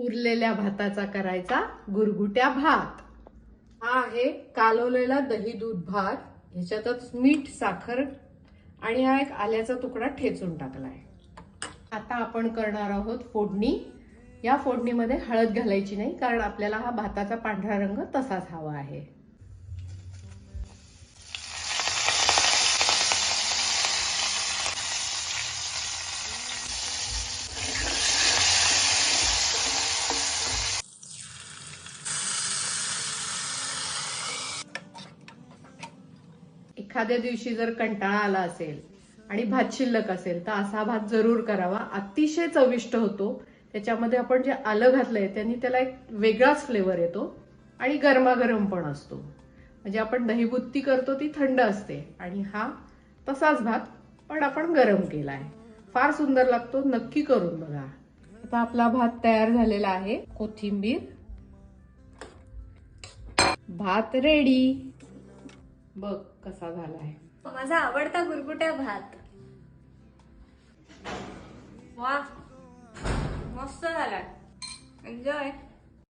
उरलेल्या भाताचा करायचा गुरगुट्या भात. हा आहे कालवलेला दही दूध भात ह्याच्यातच मीठ साखर आणि हा एक आल्याचा तुकडा ठेचून टाकलाय. आता आपण करणार आहोत फोडणी. या फोडणीमध्ये हळद घालायची नाही कारण आपल्याला हा भाताचा पांढरा रंग तसाच हवा आहे. एखाद्या दिवशी जर कंटाळा आला असेल आणि भात शिल्लक असेल तर असा भात जरूर करावा. अतिशय चविष्ट होतो. त्याच्यामध्ये आपण जे आलं घातलंय त्यांनी त्याला एक वेगळाच फ्लेवर येतो आणि गरमागरम पण असतो. म्हणजे आपण दहीबुत्ती करतो ती थंड असते. आणि हा तसाच भात पण आपण गरम केला आहे फार सुंदर लागतो. नक्की करून बघा. आता आपला भात तयार झालेला आहे. कोथिंबीर. भात रेडी बघ कसा झाला आहे माझा आवडता गुरगुट्या भात. वा मस्त झालाय. एन्जॉय